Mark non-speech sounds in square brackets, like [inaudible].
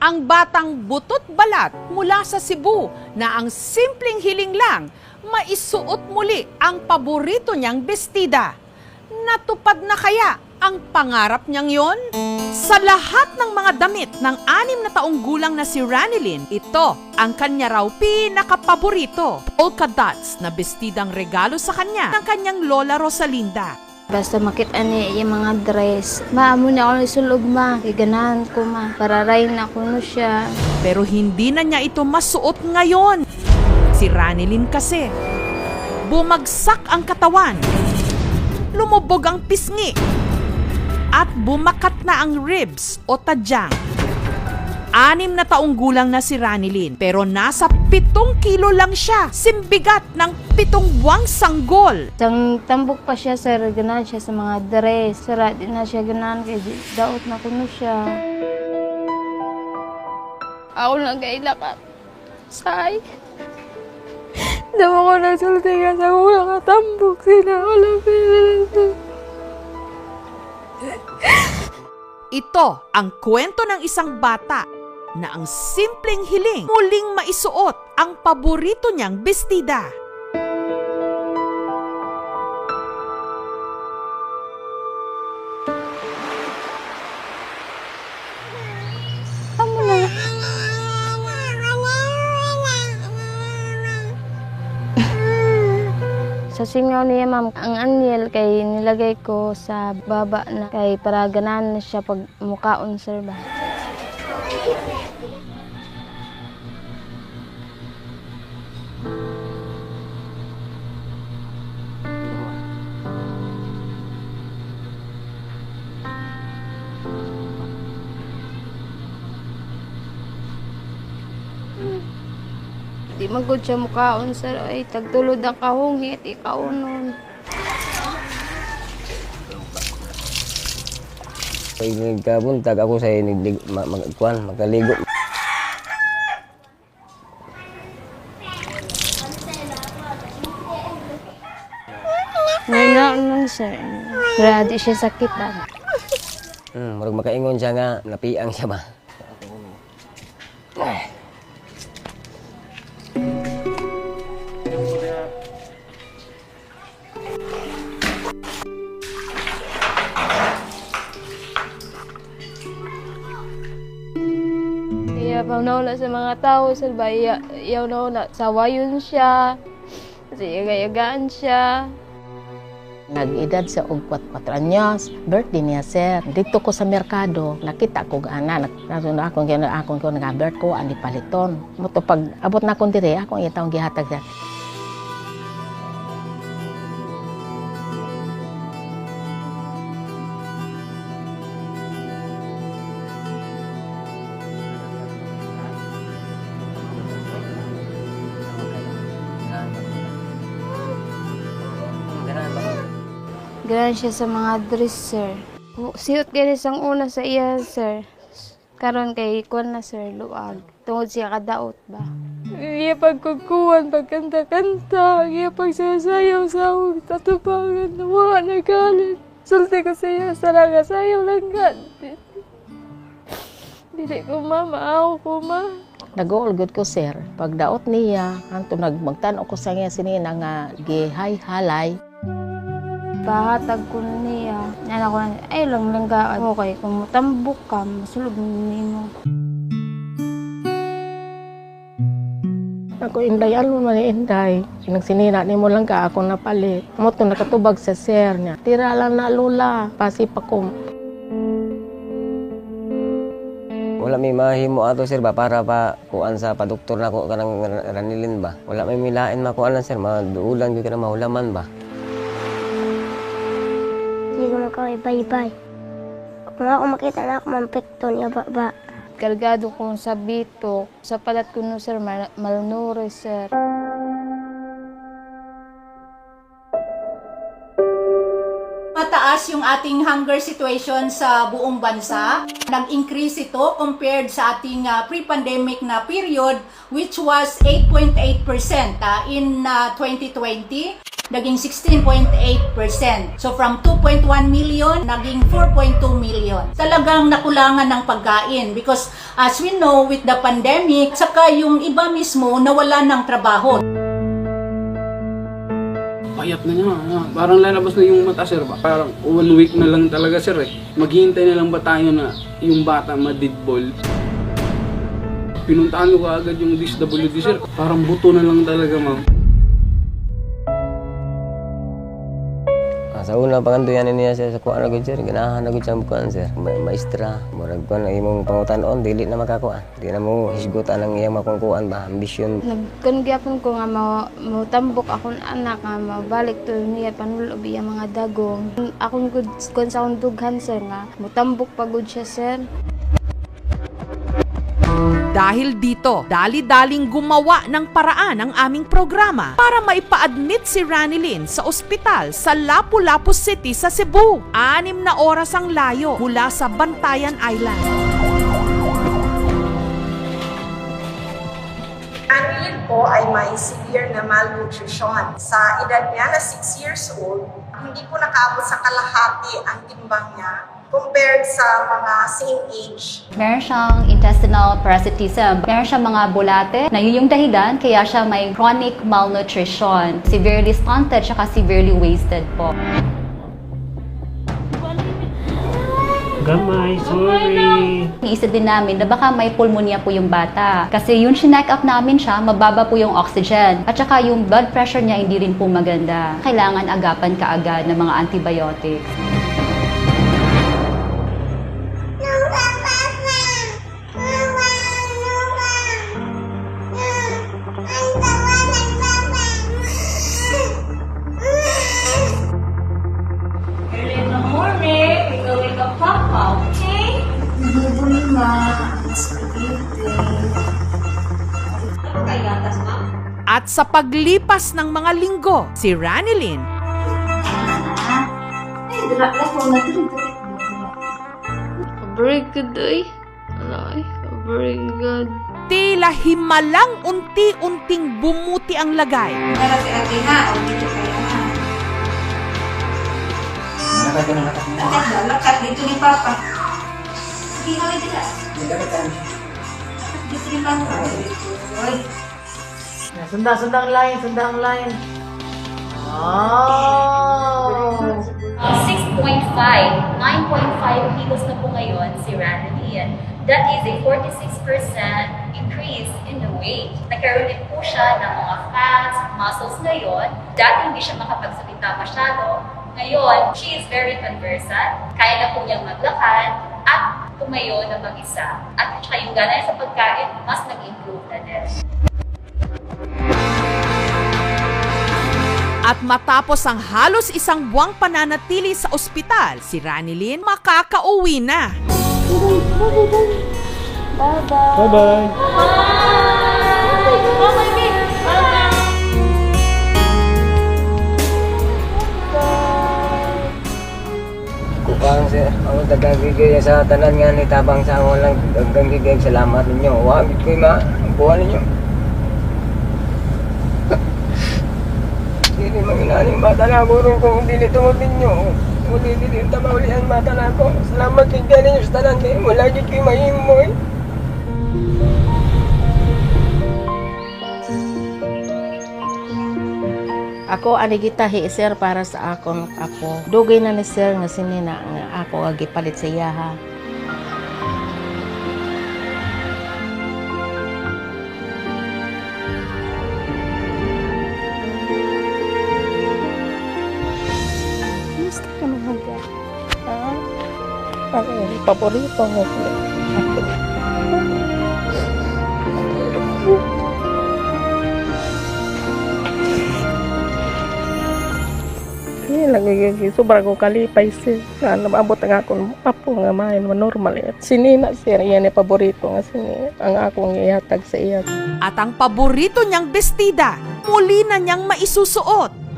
ang batang butot balat mula sa Cebu na ang simpleng hiling lang maisuot muli ang paborito niyang bestida. Natupad na kaya ang pangarap niyang yon? Sa lahat ng mga damit ng anim na taong gulang na si Ranilyn, ito ang kanya raw pinakapaborito. Polka dots na bestidang regalo sa kanya ng kanyang lola Rosalinda. Basta makita niya yung mga dress. Maamo na ako isulog ma. Iganahan ko ma. Pararayin ako no siya. Pero hindi na niya ito masuot ngayon. Si Ranilyn kasi, bumagsak ang katawan, lumubog ang pisngi, at bumakat na ang ribs o tadyang. Anim na taong gulang na si Ranilyn pero nasa pitong kilo lang siya, simbigat ng pitong buwang sanggol. Sang tambok pa siya sir. Ganahan siya sa mga dress. Sira di na siya ganahan kay di- daot na kuno siya. Ako lang kay ka. Say. [laughs] Dama ko nagsulti ka sa mga katambok sila. Wala pera. Ito ang kwento ng isang bata na ang simpleng hiling muling maisuot ang paborito niyang bestida. Sa singaw niya ma'am, ang anyel kay nilagay ko sa baba na kay para ganahan na siya pag mukaon sir ba. Magod siya mukaon sir ay tagtulod ang kahungit ikaunon. Pag nagkabuntag ako sa nagdig, ma, magkuhan, magkaligo. Ngayon nun sir. Grabe siya sakitan. Hmm, marag makaingon siya nga, napiang siya ba? Iya pa nawala sa mga tao sir ba iya iya nawala sawayon siya. Kasi yagaan siya. Nag-edad sa 4 anyos, birthday niya sir. Dito ko sa merkado, nakita ko ana, nasun akong kaya akong ko nag-birth ko ani paliton. Moto pag abot na akong dire, akong itaong gihatag siya. Ganan siya sa mga dress sir. Hu- Siyot gani sang una sa iya sir. Karon kay kuan na sir luag. Tungod siya kadaot ba. Iya pagkukuhan, pagkanta-kanta, iya pagsasayaw sa akong tatubangan na mga nagalit. Sulti ko siya sa lang sayaw lang nga. Dili ko ma, maaw ko ma. Nag-uulgod ko sir. Pag daot niya, anto nagmagtan ko sa nga sinina nga gihay halay. Pahatag ko na niya. Yan ako na, ay lang lang ka. Okay, kung mutambok ka, masulog ni mo. Ako inday, ano man ni inday. Nang sinina ni mo lang ka, ako napalit. Mo to nakatubag sa sir niya. Tira lang na lula, pasipa ko. Wala may mahimo ato sir ba para pa kuan sa padoktor na ko kanang ranilin ba. Wala may milain makuan lang sir, maduulan gyud ka na mahulaman ba. Hindi ko na kaway bye-bye. Kung ako makita na ako mampekto niya baba. Kargado kong sa bitok. Sa palat ko no, sir, mal- malnourished, sir. Mataas yung ating hunger situation sa buong bansa. Nag-increase ito compared sa ating ah, pre-pandemic na period which was 8.8% ah, in ah, 2020. Naging 16.8%. So from 2.1 million, naging 4.2 million. Talagang nakulangan ng pagkain because as we know with the pandemic, saka yung iba mismo nawala ng trabaho. payat na niya. ah. Parang lalabas na yung mata, sir. Parang one week na lang talaga, sir. Eh. Maghihintay na lang ba tayo na yung bata madidball? Pinuntahan ko agad yung DSWD, sir. Parang buto na lang talaga, ma'am. Sa una panganduyan niya sir sa kuan agad sir ganahan agad siya kuan sir Ma maestra murag kuan ang imong pangutan-on dili na makakuan di na mo hisgutan ang iyang makukuan ba ambisyon Nagkun gyapon ko nga mo mo tambok akong anak nga mabalik to niya panulob iya mga dagong. Akong good kun sa akong dughan sir nga mo tambok pagud siya sir. Dahil dito, dali-daling gumawa ng paraan ang aming programa para maipa-admit si Ranilyn sa ospital sa Lapu-Lapu City sa Cebu. Anim na oras ang layo mula sa Bantayan Island. Annalyn po ay may severe na malnutrition. Sa edad niya na 6 years old, hindi po nakaabot sa kalahati ang timbang niya compared sa mga same age Meron siyang intestinal parasitism. Meron siyang mga bulate na yun yung dahilan kaya siya may chronic malnutrition. Severely stunted siya severely wasted po. Gamay, sorry. Iisa din namin na baka may pulmonya po yung bata. Kasi yung chinek up namin siya, mababa po yung oxygen. At saka yung blood pressure niya hindi rin po maganda. Kailangan agapan kaagad ng mga antibiotics. At sa paglipas ng mga linggo, si Ranilyn Very good ay. Alay, very good. tila himalang unti-unting bumuti ang lagay. Sunda, sunda ang line, sunda ang line. Oh! 6.5, 9.5 kilos na po ngayon si Ranelyn. That is a 46% increase in the weight. Nagkaroon din po siya ng mga fats, muscles ngayon. Dati hindi siya makapagsalita masyado. Ngayon, she is very conversant. Kaya na po niyang maglakad tumayo na mag-isa. At saka yung gana sa pagkain, mas nag-improve na din. At matapos ang halos isang buwang pananatili sa ospital, si Ranilyn makakauwi na. Bye-bye. kuan sir ang dagagigay sa tanan nga ni tabang sa ako lang dagang gigay salamat ninyo wa gid koy ma kuha ninyo Dili manginaning bata na burong kung dili tungod ninyo. Uli dili tabauli ang mata na ko. Salamat din ninyo sa tanan di. Wala gid koy mahimo eh. Ako ani gitahi sir para sa akong apo. Dugay na ni sir nga sinina nga ako nga sa iya ha. Gusto ka mga Ha? Ako paborito nga nagiging sobrang ko kalipay sir. Nga nababot ang akong apo nga mahin normal. Sinina sir, yan ang paborito nga sini. Ang akong ihatag sa iya. At ang paborito niyang bestida, muli na niyang maisusuot